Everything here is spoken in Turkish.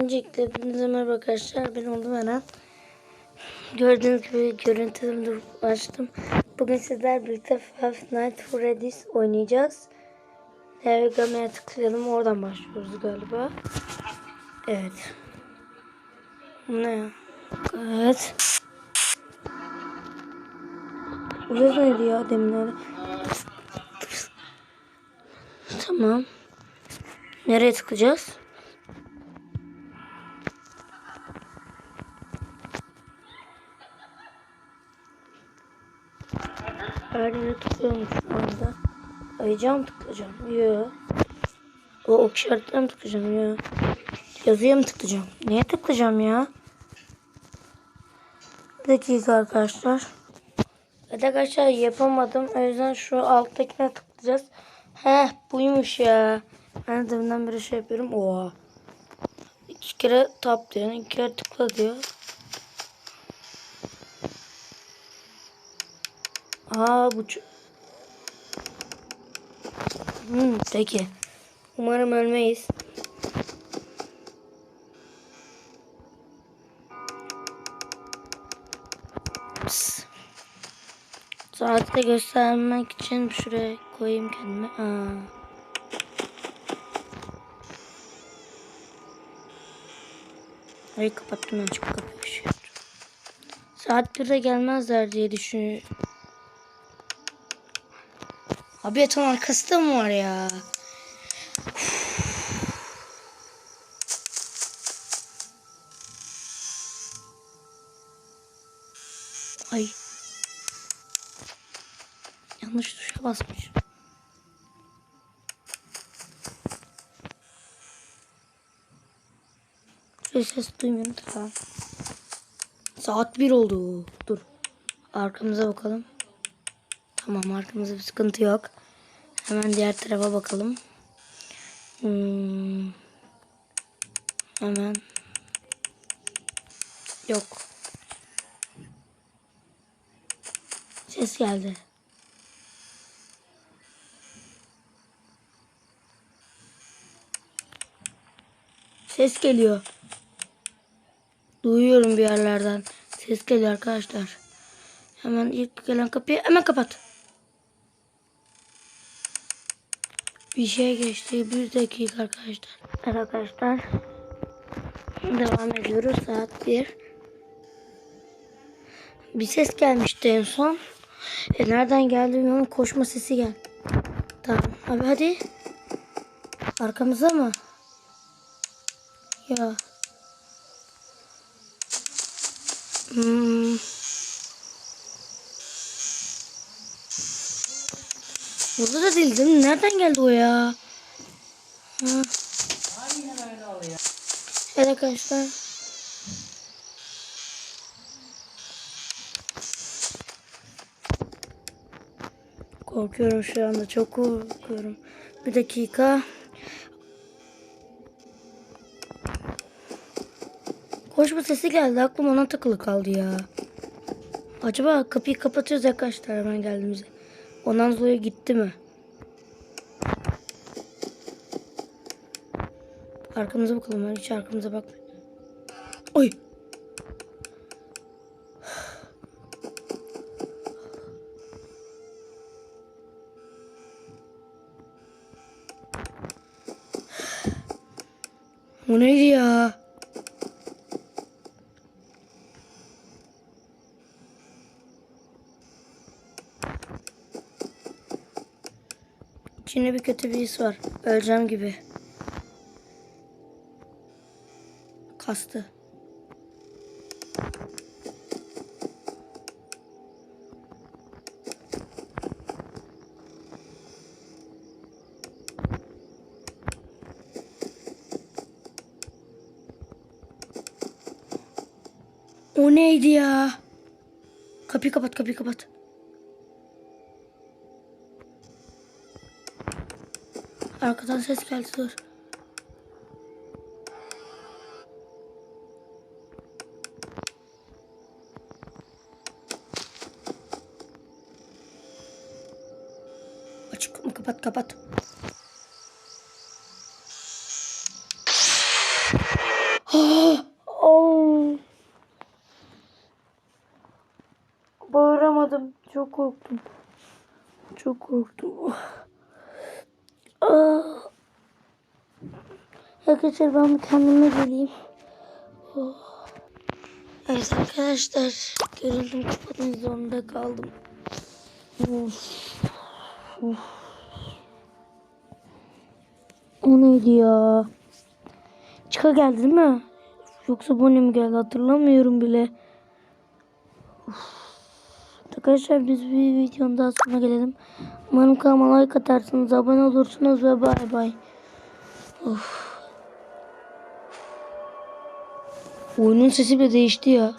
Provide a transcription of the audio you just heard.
Öncelikle hepinize merhaba arkadaşlar. Ben oldum Eren. Gördüğünüz gibi görüntümü durup açtım. Bugün sizler birlikte Five Nights at Freddy's oynayacağız. Navigame'ye tıklayalım. Oradan başlıyoruz galiba. Evet. Ne? Evet. Burası neydi ya demin öyle? Tamam. Nereye tıklayacağız? Her yere tıklıyorum şu anda. Ayıcağa mı tıklayacağım? Yok. O ok işaretine mi tıklayacağım? Yok. Yazıya mı tıklayacağım? Neye tıklayacağım ya? Bir dakika arkadaşlar. Evet arkadaşlar yapamadım. O yüzden şu alttakine tıklayacağız. Heh buymuş ya. Ben de deminden beri şey yapıyorum. Oha. İki kere tap diyor. iki kere tıkla diyor. Aa bu Hmm, peki. Umarım ölmeyiz. Pıs. Saati de göstermek için şuraya koyayım kendime. Aa. Ay kapattım ben çıkıp kapıyı. Saat 1'de gelmezler diye düşünüyorum. Abi yatağın arkasında mı var ya? Ay. Yanlış tuşa basmış. Bir ses duymuyorum tamam. Saat 1 oldu. Dur. Arkamıza bakalım. Tamam arkamızda bir sıkıntı yok. Hemen diğer tarafa bakalım. Hmm. Hemen. Yok. Ses geldi. Ses geliyor. Duyuyorum bir yerlerden. Ses geliyor arkadaşlar. Hemen ilk gelen kapıyı hemen kapat. Bir şey geçti. Bir dakika arkadaşlar. Evet arkadaşlar. Devam ediyoruz. Saat 1. Bir ses gelmişti en son. E nereden geldi bilmiyorum. Koşma sesi gel. Tamam. Abi hadi. Arkamıza mı? Ya. Hmm. Burada da değil değil mi? Nereden geldi o ya? Ha. Evet arkadaşlar. Korkuyorum şu anda. Çok korkuyorum. Bir dakika. Koşma sesi geldi. Aklım ona takılı kaldı ya. Acaba kapıyı kapatıyoruz arkadaşlar hemen geldiğimizde. Ondan sonra gitti mi? Arkamıza bakalım. Hiç arkamıza bak. Oy. O neydi ya? İçinde bir kötü bir his var. Öleceğim gibi. Kastı. O neydi ya? Kapıyı kapat, kapıyı kapat. Arkadan ses geldi dur. Açık mı kapat kapat. oh. Bağıramadım. Çok korktum. Çok korktum. Ah. Arkadaşlar ben kendime geleyim. Oh. Evet arkadaşlar görüntümü kapatmak zorunda kaldım. Of. Of. O neydi ya? Çıka geldi değil mi? Yoksa Bonnie mi geldi hatırlamıyorum bile. Of. Arkadaşlar biz bir videonun daha sonuna gelelim. Umarım kanalıma like atarsınız, abone olursunuz ve bay bay. Of. Oyunun sesi bile değişti ya.